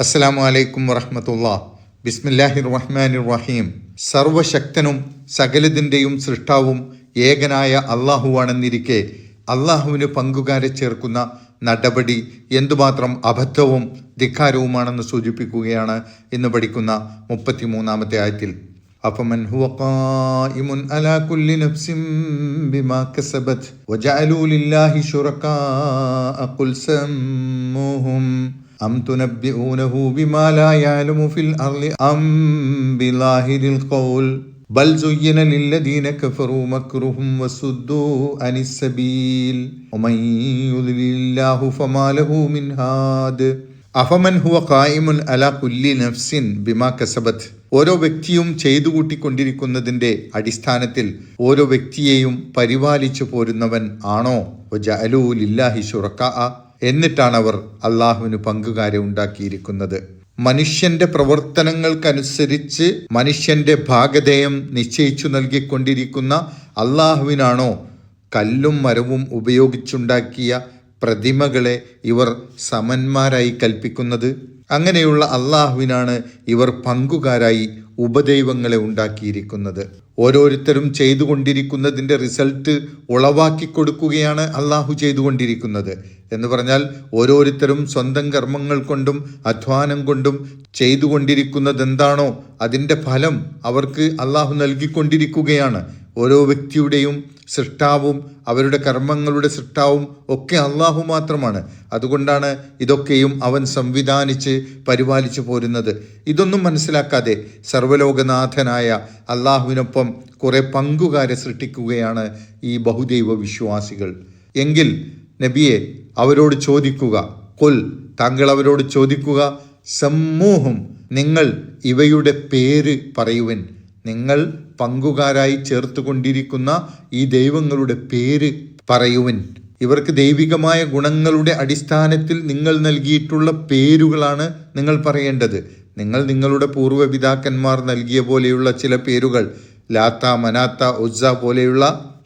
അസ്സലാമു അലൈക്കും വറഹമത്തുള്ള ബിസ്മില്ലാഹിർ റഹ്മാനിർ റഹീം സർവശക്തനും സകലതിൻ്റെയും സൃഷ്ടാവും ഏകനായ അള്ളാഹുവാണെന്നിരിക്കെ അള്ളാഹുവിന് പങ്കുകാരെ ചേർക്കുന്ന നടപടി എന്തുമാത്രം അബദ്ധവും ധിക്കാരവുമാണെന്ന് സൂചിപ്പിക്കുകയാണ് ഇന്ന് പഠിക്കുന്ന മുപ്പത്തിമൂന്നാമത്തെ ആയത്തിൽ أفمن هو قائم على كل نفس بما كسبت وجعلوا لله شركاء قل سموهم أم تنبئونه بما لا يعلم في الأرض أم بظاهر القول بل زين للذين كفروا مكرهم وصدوا عن السبيل ومن يضلل الله فما له من هاد അഫമൻ ഹുവ ഖായിമുൻ അല കുല്ലി നഫ്സിൻ ബിമാ കസബത്ത് ഓരോ വ്യക്തിയും ചെയ്തു കൂട്ടിക്കൊണ്ടിരിക്കുന്നതിന്റെ അടിസ്ഥാനത്തിൽ ഓരോ വ്യക്തിയെയും പരിപാലിച്ചു പോരുന്നവൻ ആണോ ജഅലൂ ലില്ലാഹി ശുറക്ക എന്നിട്ടാണ് അവർ അള്ളാഹുവിന് പങ്കുകാരെ ഉണ്ടാക്കിയിരിക്കുന്നത്. മനുഷ്യന്റെ പ്രവർത്തനങ്ങൾക്കനുസരിച്ച് മനുഷ്യന്റെ ഭാഗധേയം നിശ്ചയിച്ചു നൽകിക്കൊണ്ടിരിക്കുന്ന അള്ളാഹുവിനാണോ കല്ലും മരവും ഉപയോഗിച്ചുണ്ടാക്കിയ പ്രതിമകളെ ഇവർ സമന്മാരായി കൽപ്പിക്കുന്നത്? അങ്ങനെയുള്ള അള്ളാഹുവിനാണ് ഇവർ പങ്കുകാരായി ഉപദൈവങ്ങളെ ഉണ്ടാക്കിയിരിക്കുന്നത്. ഓരോരുത്തരും ചെയ്തുകൊണ്ടിരിക്കുന്നതിന്റെ റിസൾട്ട് ഉളവാക്കി കൊടുക്കുകയാണ് അള്ളാഹു ചെയ്തുകൊണ്ടിരിക്കുന്നത്. എന്ന് പറഞ്ഞാൽ ഓരോരുത്തരും സ്വന്തം കർമ്മങ്ങൾ കൊണ്ടും അധ്വാനം കൊണ്ടും ചെയ്തുകൊണ്ടിരിക്കുന്നത് എന്താണോ അതിന്റെ ഫലം അവർക്ക് അള്ളാഹു നൽകിക്കൊണ്ടിരിക്കുകയാണ്. ഓരോ വ്യക്തിയുടെയും സൃഷ്ടാവും അവരുടെ കർമ്മങ്ങളുടെ സൃഷ്ടാവും ഒക്കെ അള്ളാഹു മാത്രമാണ്. അതുകൊണ്ടാണ് ഇതൊക്കെയും അവൻ സംവിധാനിച്ച് പരിപാലിച്ചു പോരുന്നത്. ഇതൊന്നും മനസ്സിലാക്കാതെ സർവലോകനാഥനായ അള്ളാഹുവിനൊപ്പം കുറേ പങ്കുകാരെ സൃഷ്ടിക്കുകയാണ് ഈ ബഹുദൈവ വിശ്വാസികൾ. എങ്കിൽ നബിയെ അവരോട് ചോദിക്കുക. കൊൽ താങ്കൾ അവരോട് ചോദിക്കുക സമൂഹം നിങ്ങൾ ഇവയുടെ പേര് പറയുവൻ. നിങ്ങൾ പങ്കുകാരായി ചേർത്തുകൊണ്ടിരിക്കുന്ന ഈ ദൈവങ്ങളുടെ പേര് പറയുവൻ. ഇവർക്ക് ദൈവികമായ ഗുണങ്ങളുടെ അടിസ്ഥാനത്തിൽ നിങ്ങൾ നൽകിയിട്ടുള്ള പേരുകളാണ് നിങ്ങൾ പറയേണ്ടത്. നിങ്ങൾ നിങ്ങളുടെ പൂർവപിതാക്കന്മാർ നൽകിയ പോലെയുള്ള ചില പേരുകൾ ലാത്ത മനാത്ത ഉസ്സ പോലെയുള്ള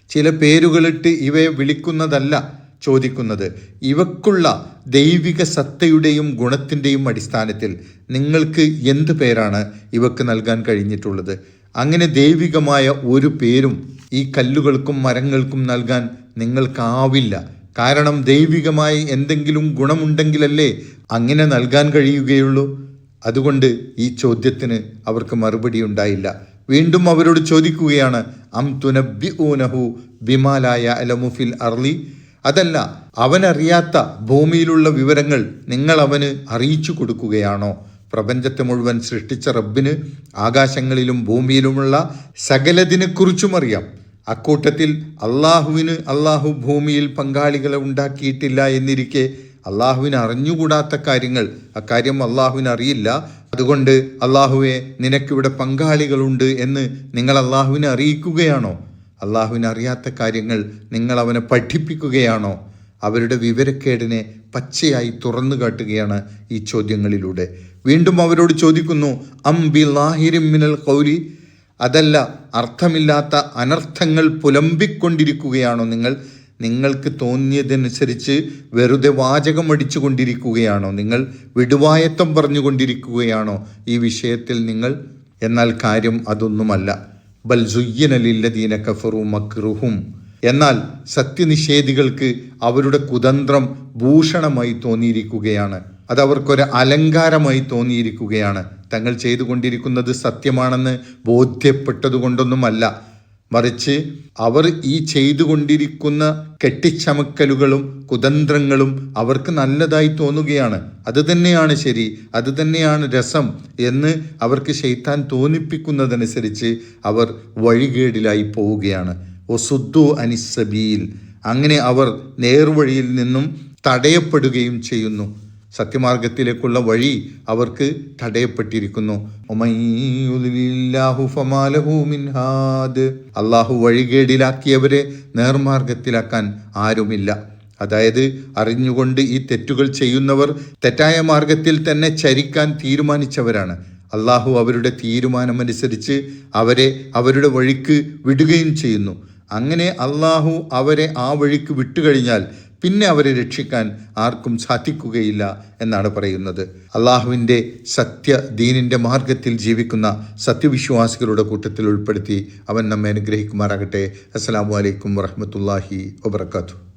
ചില പേരുകളിട്ട് ഇവയെ വിളിക്കുന്നതല്ല. ചോദിക്കുന്നത്. ഇവക്കുള്ള ദൈവിക സത്തയുടെയും ഗുണത്തിന്റെയും അടിസ്ഥാനത്തിൽ നിങ്ങൾക്ക് എന്ത് പേരാണ് ഇവക്ക് നൽകാൻ കഴിഞ്ഞിട്ടുള്ളത്? അങ്ങനെ ദൈവികമായ ഒരു പേരും ഈ കല്ലുകൾക്കും മരങ്ങൾക്കും നൽകാൻ നിങ്ങൾക്കാവില്ല. കാരണം ദൈവികമായി എന്തെങ്കിലും ഗുണമുണ്ടെങ്കിലല്ലേ അങ്ങനെ നൽകാൻ കഴിയുകയുള്ളൂ? അതുകൊണ്ട് ഈ ചോദ്യത്തിന് അവർക്ക് മറുപടി ഉണ്ടായില്ല. വീണ്ടും അവരോട് ചോദിക്കുകയാണ് അം തുനബി ഊനഹു ബിമാലായ അലമുഫിൽ അർലി അതല്ല അവനറിയാത്ത ഭൂമിയിലുള്ള വിവരങ്ങൾ നിങ്ങൾ അവന് അറിയിച്ചു കൊടുക്കുകയാണോ? പ്രപഞ്ചത്തെ മുഴുവൻ സൃഷ്ടിച്ച റബ്ബിന് ആകാശങ്ങളിലും ഭൂമിയിലുമുള്ള സകലതിനെക്കുറിച്ചും അറിയാം. അക്കൂട്ടത്തിൽ അള്ളാഹുവിന് അള്ളാഹു ഭൂമിയിൽ പങ്കാളികളെ ഉണ്ടാക്കിയിട്ടില്ല എന്നിരിക്കെ അള്ളാഹുവിന് അറിഞ്ഞുകൂടാത്ത കാര്യങ്ങൾ അക്കാര്യം അള്ളാഹുവിന് അറിയില്ല. അതുകൊണ്ട് അള്ളാഹുവെ നിനക്കിവിടെ പങ്കാളികളുണ്ട് എന്ന് നിങ്ങൾ അള്ളാഹുവിനെ അറിയിക്കുകയാണോ? അള്ളാഹുവിന് അറിയാത്ത കാര്യങ്ങൾ നിങ്ങൾ അവനെ പഠിപ്പിക്കുകയാണോ? അവരുടെ വിവരക്കേടിനെ പച്ചയായി തുറന്നു കാട്ടുകയാണ് ഈ ചോദ്യങ്ങളിലൂടെ. വീണ്ടും അവരോട് ചോദിക്കുന്നു അം ബി മിനൽ കൗലി അതല്ല അർത്ഥമില്ലാത്ത അനർത്ഥങ്ങൾ പുലമ്പിക്കൊണ്ടിരിക്കുകയാണോ നിങ്ങൾ? നിങ്ങൾക്ക് തോന്നിയതനുസരിച്ച് വെറുതെ വാചകം അടിച്ചു കൊണ്ടിരിക്കുകയാണോ നിങ്ങൾ? വിടുവായത്വം പറഞ്ഞുകൊണ്ടിരിക്കുകയാണോ ഈ വിഷയത്തിൽ നിങ്ങൾ? എന്നാൽ കാര്യം അതൊന്നുമല്ല. ബൽ സുയ്യനലില്ലദീന കഫറു മക്രുഹും. എന്നാൽ സത്യനിഷേധികൾക്ക് അവരുടെ കുതന്ത്രം ഭൂഷണമായി തോന്നിയിരിക്കുകയാണ്. അത് അവർക്കൊരു അലങ്കാരമായി തോന്നിയിരിക്കുകയാണ്. തങ്ങൾ ചെയ്തുകൊണ്ടിരിക്കുന്നത് സത്യമാണെന്ന് ബോധ്യപ്പെട്ടതുകൊണ്ടൊന്നുമല്ല. മറിച്ച് അവർ ഈ ചെയ്തുകൊണ്ടിരിക്കുന്ന കെട്ടിച്ചമക്കലുകളും കുതന്ത്രങ്ങളും അവർക്ക് നല്ലതായി തോന്നുകയാണ്. അത് തന്നെയാണ് ശരി അത് തന്നെയാണ് രസം എന്ന് അവർക്ക് ശൈത്താൻ തോന്നിപ്പിക്കുന്നതനുസരിച്ച് അവർ വഴികേടിലായി പോവുകയാണ്. ഒസുദ്ദു അനിസബീൽ അങ്ങനെ അവർ നേർവഴിയിൽ നിന്നും തടയപ്പെടുകയും ചെയ്യുന്നു. സത്യമാർഗത്തിലേക്കുള്ള വഴി അവർക്ക് തടയപ്പെട്ടിരിക്കുന്നു. അള്ളാഹു വഴികേടിലാക്കിയവരെ നേർമാർഗത്തിലാക്കാൻ ആരുമില്ല. അതായത് അറിഞ്ഞുകൊണ്ട് ഈ തെറ്റുകൾ ചെയ്യുന്നവർ തെറ്റായ മാർഗത്തിൽ തന്നെ ചരിക്കാൻ തീരുമാനിച്ചവരാണ്. അള്ളാഹു അവരുടെ തീരുമാനമനുസരിച്ച് അവരെ അവരുടെ വഴിക്ക് വിടുകയും ചെയ്യുന്നു. അങ്ങനെ അള്ളാഹു അവരെ ആ വഴിക്ക് വിട്ടുകഴിഞ്ഞാൽ പിന്നെ അവരെ രക്ഷിക്കാൻ ആർക്കും സാധിക്കുകയില്ല എന്നാണ് പറയുന്നത്. അള്ളാഹുവിന്റെ സത്യ ദീനിന്റെ മാർഗത്തിൽ ജീവിക്കുന്ന സത്യവിശ്വാസികളുടെ കൂട്ടത്തിൽ ഉൾപ്പെടുത്തി അവൻ നമ്മെ അനുഗ്രഹിക്കുമാറാകട്ടെ. അസ്സാം വലൈക്കും വറഹമത്തല്ലാഹി വബർക്കാത്തു